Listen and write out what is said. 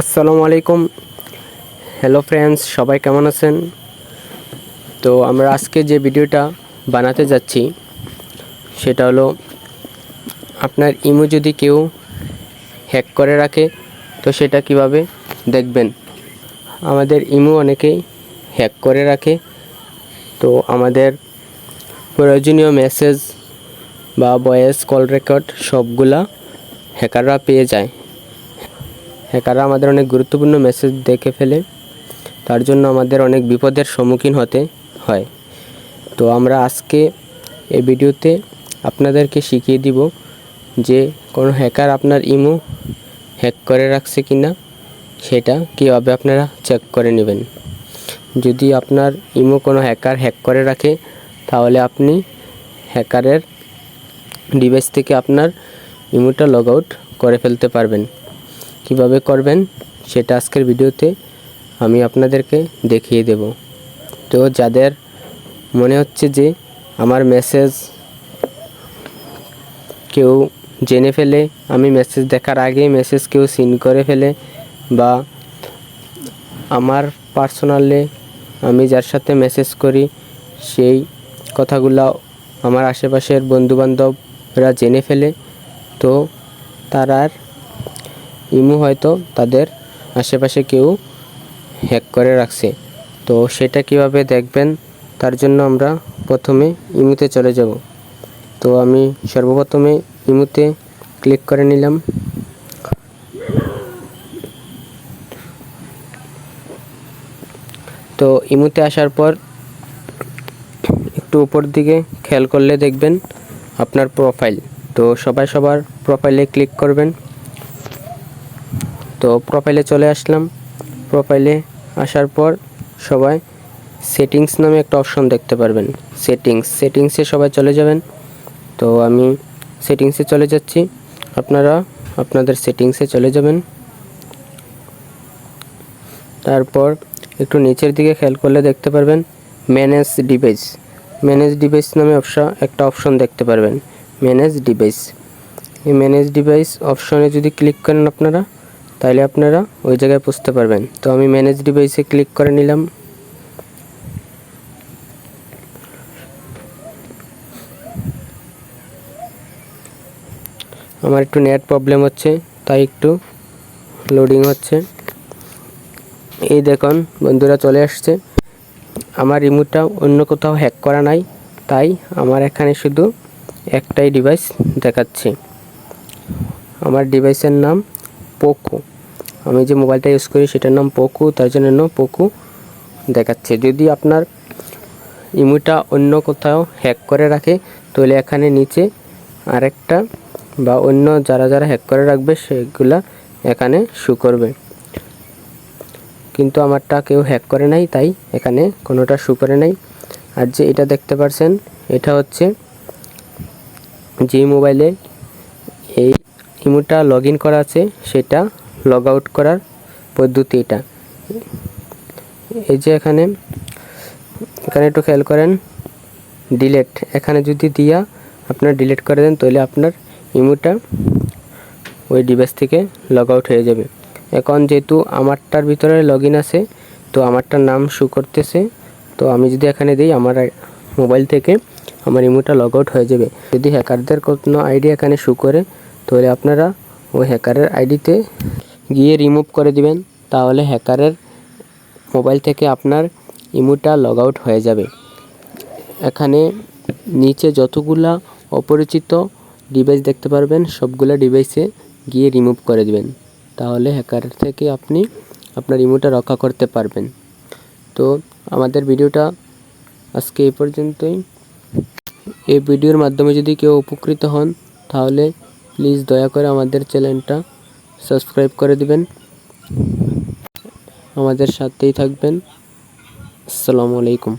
আসসালামু আলাইকুম hello friends সবাই কেমন আছেন? তো আমরা আজকে যে ভিডিওটা বানাতে যাচ্ছি, সেটা হলো আপনার ইমো যদি কেউ হ্যাক করে রাখে, তো সেটা কীভাবে দেখবেন? আমাদের ইমো অনেকেই হ্যাক করে রাখে, তো আমাদের প্রয়োজনীয় মেসেজ বা ভয়েস কল রেকর্ড সবগুলা হ্যাকাররা পেয়ে যায়। হ্যাকাররা আমাদের অনেক গুরুত্বপূর্ণ মেসেজ দেখে ফেলে, তার জন্য আমাদের অনেক বিপদের সম্মুখীন হতে হয়। তো আমরা আজকে এই ভিডিওতে আপনাদেরকে শিখিয়ে দিব যে কোনো হ্যাকার আপনার ইমো হ্যাক করে রাখছে কি না সেটা কীভাবে আপনারা চেক করে নেবেন। যদি আপনার ইমো কোনো হ্যাকার হ্যাক করে রাখে, তাহলে আপনি হ্যাকারের ডিভাইস থেকে আপনার ইমোটা লগ আউট করে ফেলতে পারবেন। কীভাবে করবেন সেটা আজকের ভিডিওতে আমি আপনাদেরকে দেখিয়ে দেব। তো যাদের মনে হচ্ছে যে আমার মেসেজ কেউ জেনে ফেলে, আমি মেসেজ দেখার আগে মেসেজ কেউ সিন করে ফেলে বা আমার পার্সোনালে আমি যার সাথে মেসেজ করি, সেই কথাগুলো আমার আশেপাশের বন্ধুবান্ধবরা জেনে ফেলে, তো তারার ইমো হয়তো তাদের আশেপাশে কেউ হ্যাক করে রাখছে। তো সেটা কীভাবে দেখবেন, তার জন্য আমরা প্রথমে ইমুতে চলে যাব। তো আমি সর্বপ্রথমে ইমুতে ক্লিক করে নিলাম। তো ইমুতে আসার পর একটু উপর দিকে খেয়াল করলে দেখবেন আপনার প্রোফাইল তো সবাই সবার প্রোফাইলে ক্লিক করবেন। তো প্রোফাইলে চলে আসলাম। প্রোফাইলে আসার পর সবাই সেটিংস নামে একটা অপশন দেখতে পারবেন। সেটিংস সেটিংসে সবাই চলে যাবেন। তো আমি সেটিংসে চলে যাচ্ছি। আপনারা আপনাদের সেটিংসে চলে যাবেন। তারপর একটু নিচের দিকে খেয়াল করলে দেখতে পারবেন ম্যানেজ ডিভাইস ম্যানেজ ডিভাইস নামে অপশন একটা অপশন দেখতে পারবেন। ম্যানেজ ডিভাইস এই ম্যানেজ ডিভাইস অপশনে যদি ক্লিক করেন আপনারা তাহলে আপনারা ওই জায়গায় বুঝতে পারবেন। তো আমি ম্যানেজ ডিভাইসে ক্লিক করে নিলাম। আমার একটু নেট প্রবলেম হচ্ছে, তাই একটু লোডিং হচ্ছে। এই দেখুন, বন্ধুরা চলে আসছে। আমার রিমোটটা অন্য কোথাও হ্যাক করা নাই, তাই আমার এখানে শুধু একটাই ডিভাইস দেখাচ্ছে। আমার ডিভাইসের নাম পোকো আমি যে মোবাইলটা ইউজ করি সেটার নাম পোকো, তার জন্য পোকো দেখাচ্ছে। যদি আপনার ইমোটা অন্য কোথাও হ্যাক করে রাখে, তাহলে এখানে নিচে আরেকটা বা অন্য যারা যারা হ্যাক করে রাখবে, সেগুলা এখানে শু করবে। কিন্তু আমারটা কেউ হ্যাক করে নাই, তাই এখানে কোনোটা শু করে নাই। আর যে এটা দেখতে পারছেন, এটা হচ্ছে যে মোবাইলে এই ইমোটা লগ করা আছে, সেটা লগ আউট করার পদ্ধতি এটা। এই যে এখানে এখানে একটু খেয়াল করেন ডিলেট এখানে যদি দিয়া আপনার ডিলিট করে দেন, তাহলে আপনার ইমোটা ওই ডিভাইস থেকে লগ আউট হয়ে যাবে। এখন যেহেতু আমারটার ভিতরে লগ আছে, তো আমারটার নাম শু করতেছে, তো আমি যদি এখানে দিই, আমার মোবাইল থেকে আমার ইমোটা লগ আউট হয়ে যাবে। যদি হ্যাকারদের কোনো আইডি এখানে শু করে, তাহলে আপনারা ওই হ্যাকারের আইডিতে গিয়ে রিমুভ করে দিবেন, তাহলে হ্যাকারের মোবাইল থেকে আপনার ইমোটা লগ আউট হয়ে যাবে। এখানে নিচে যতগুলা অপরিচিত ডিভাইস দেখতে পারবেন, সবগুলা ডিভাইসে গিয়ে রিমুভ করে দিবেন। তাহলে হ্যাকার থেকে আপনি আপনার ইমোটা রক্ষা করতে পারবেন। তো আমাদের ভিডিওটা আজকে এই পর্যন্তই। এই ভিডিওর মাধ্যমে যদি কেউ উপকৃত হন, তাহলে প্লিজ দয়া করে আমাদের চ্যানেলটা সাবস্ক্রাইব করে দিবেন। আমাদের সাথেই থাকবেন। আসসালামু আলাইকুম।